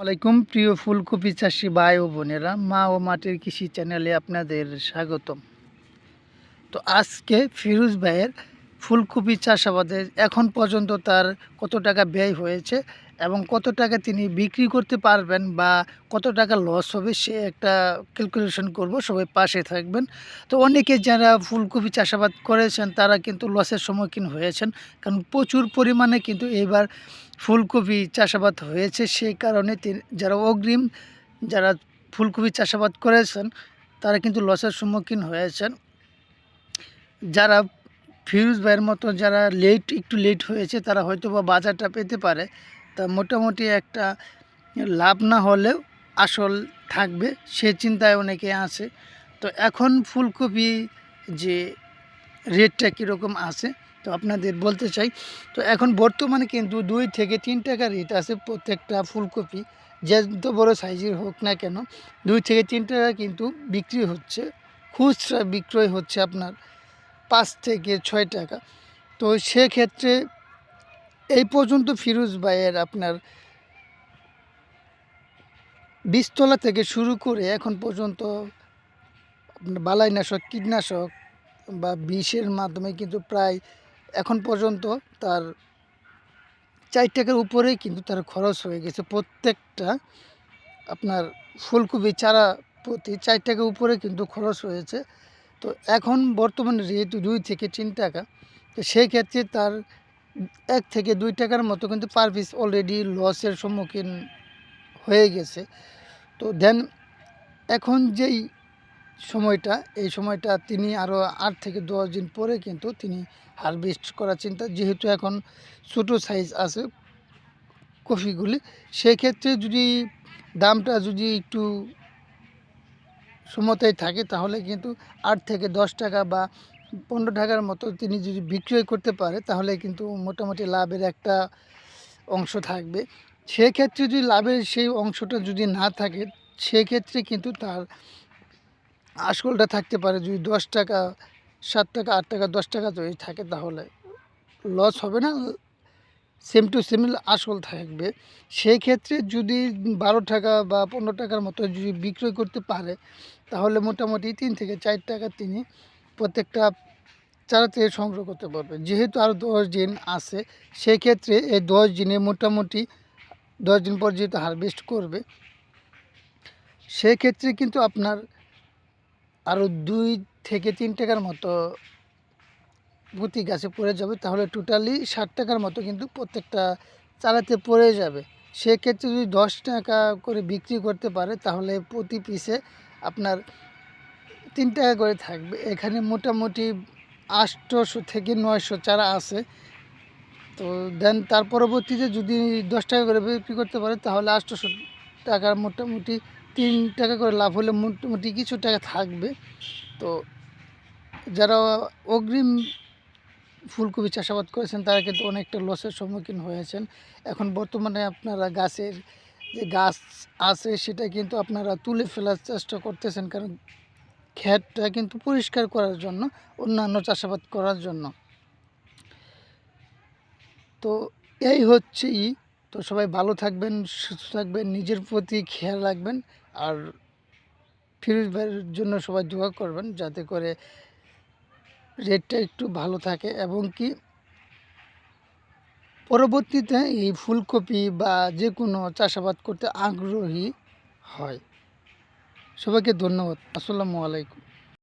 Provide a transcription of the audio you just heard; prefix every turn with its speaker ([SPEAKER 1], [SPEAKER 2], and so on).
[SPEAKER 1] আলাইকুম প্রিয় ফুলকপি চাষি ভাই ও বোনেরা, মা ও মাটির কৃষি চ্যানেলে আপনাদের স্বাগতম। তো আজকে ফিরোজ ভাইয়ের ফুলকপি চাষাবাদে এখন পর্যন্ত তার কত টাকা ব্যয় হয়েছে এবং কত টাকা তিনি বিক্রি করতে পারবেন বা কত টাকা লস হবে সে একটা ক্যালকুলেশন করব, সবাই পাশে থাকবেন। তো অনেকে যারা ফুলকপি চাষাবাদ করেছেন, তারা কিন্তু লসের সম্মুখীন হয়েছেন, কারণ প্রচুর পরিমাণে কিন্তু এবার ফুলকপি চাষাবাদ হয়েছে সেই কারণে যারা অগ্রিম, যারা ফুলকপি চাষাবাদ করেছেন, তারা কিন্তু লসের সম্মুখীন হয়েছেন। যারা ফিরোজ ভাইয়ের মতো যারা লেট একটু লেট হয়েছে, তারা হয়তো বা বাজারটা পেতে পারে। তা মোটামুটি একটা লাভ না হলেও আসল থাকবে, সে চিন্তায় অনেকে আছে। তো এখন ফুলকপি যে রেটটা কীরকম আছে? তো আপনাদের বলতে চাই, তো এখন বর্তমানে কিন্তু দুই থেকে তিন টাকা রেট আছে প্রত্যেকটা ফুলকপি। যত বড় সাইজের হোক না কেন, দুই থেকে তিন টাকা কিন্তু বিক্রি হচ্ছে, খুচরা বিক্রয় হচ্ছে আপনার পাঁচ থেকে ছয় টাকা। তো সেক্ষেত্রে এই পর্যন্ত ফিরোজ ভাইয়ের আপনার বীজতলা থেকে শুরু করে এখন পর্যন্ত বালাইনাশক, কীটনাশক বা বিষের মাধ্যমে কিন্তু প্রায় এখন পর্যন্ত তার চার টাকার উপরেই কিন্তু তার খরচ হয়ে গেছে। প্রত্যেকটা আপনার ফুলকপি চারা প্রতি চার টাকার উপরে কিন্তু খরচ হয়েছে। তো এখন বর্তমানে রেট দুই থেকে তিন টাকা, তো সেই ক্ষেত্রে তার এক থেকে দুই টাকার মতো কিন্তু পার পিস অলরেডি লসের সম্মুখীন হয়ে গেছে। তো দেন এখন যেই সময়টা, এই সময়টা তিনি আরও আট থেকে দশ দিন পরে কিন্তু তিনি হারভেস্ট করার চিন্তা, যেহেতু এখন ছোটো সাইজ আছে কফিগুলি, সেক্ষেত্রে যদি দামটা যদি একটু সমতায় থাকে, তাহলে কিন্তু আট থেকে দশ টাকা বা পনেরো টাকার মতো তিনি যদি বিক্রয় করতে পারে, তাহলে কিন্তু মোটামুটি লাভের একটা অংশ থাকবে। সেক্ষেত্রে যদি লাভের সেই অংশটা যদি না থাকে, সেক্ষেত্রে কিন্তু তার আসলটা থাকতে পারে, যদি দশ টাকা, সাত টাকা, আট টাকা, দশ টাকা যদি থাকে তাহলে লস হবে না সেম টু সেম আসল থাকবে। সেই ক্ষেত্রে যদি বারো টাকা বা পনেরো টাকার মতো যদি বিক্রয় করতে পারে, তাহলে মোটামুটি তিন থেকে চার টাকা তিনি প্রত্যেকটা চারা থেকে সংগ্রহ করতে পারবে। যেহেতু আরও দশ দিন আছে সেক্ষেত্রে এই দশ দিনে মোটামুটি দশ দিন পর যেহেতু হারভেস্ট করবে সেক্ষেত্রে কিন্তু আপনার আরও দুই থেকে তিন টাকার মতো প্রতি গাছে পড়ে যাবে, তাহলে টোটালি ষাট টাকার মতো কিন্তু প্রত্যেকটা চালাতে পড়ে যাবে। সেক্ষেত্রে যদি দশ টাকা করে বিক্রি করতে পারে, তাহলে প্রতি পিসে আপনার তিন টাকা করে থাকবে। এখানে মোটামুটি আটশোশো থেকে নয়শো চারা আছে। তো দেন তার পরবর্তীতে যদি দশ টাকা করে বিক্রি করতে পারে, তাহলে আটশোশো টাকার মোটামুটি তিন টাকা করে লাভ হলে মোটামুটি কিছু টাকা থাকবে। তো যারা অগ্রিম ফুলকপি চাষাবাদ করেছেন, তারা কিন্তু অনেকটা লসের সম্মুখীন হয়েছেন। এখন বর্তমানে আপনারা গাছের যে গাছ আছে, সেটা কিন্তু আপনারা তুলে ফেলার চেষ্টা করতেছেন, কারণ ক্ষেতটা কিন্তু পরিষ্কার করার জন্য, অন্যান্য চাষাবাদ করার জন্য। তো এই হচ্ছে ই। তো সবাই ভালো থাকবেন, সুস্থ থাকবেন, নিজের প্রতি খেয়াল রাখবেন আর ফিরোজ ভাইয়ের জন্য সবাই দোয়া করবেন যাতে করে রেটটা একটু ভালো থাকে এবং কি পরবর্তীতে এই ফুলকপি বা যে কোনো চাষাবাদ করতে আগ্রহী হয়। সবাইকে ধন্যবাদ। আসসালামু আলাইকুম।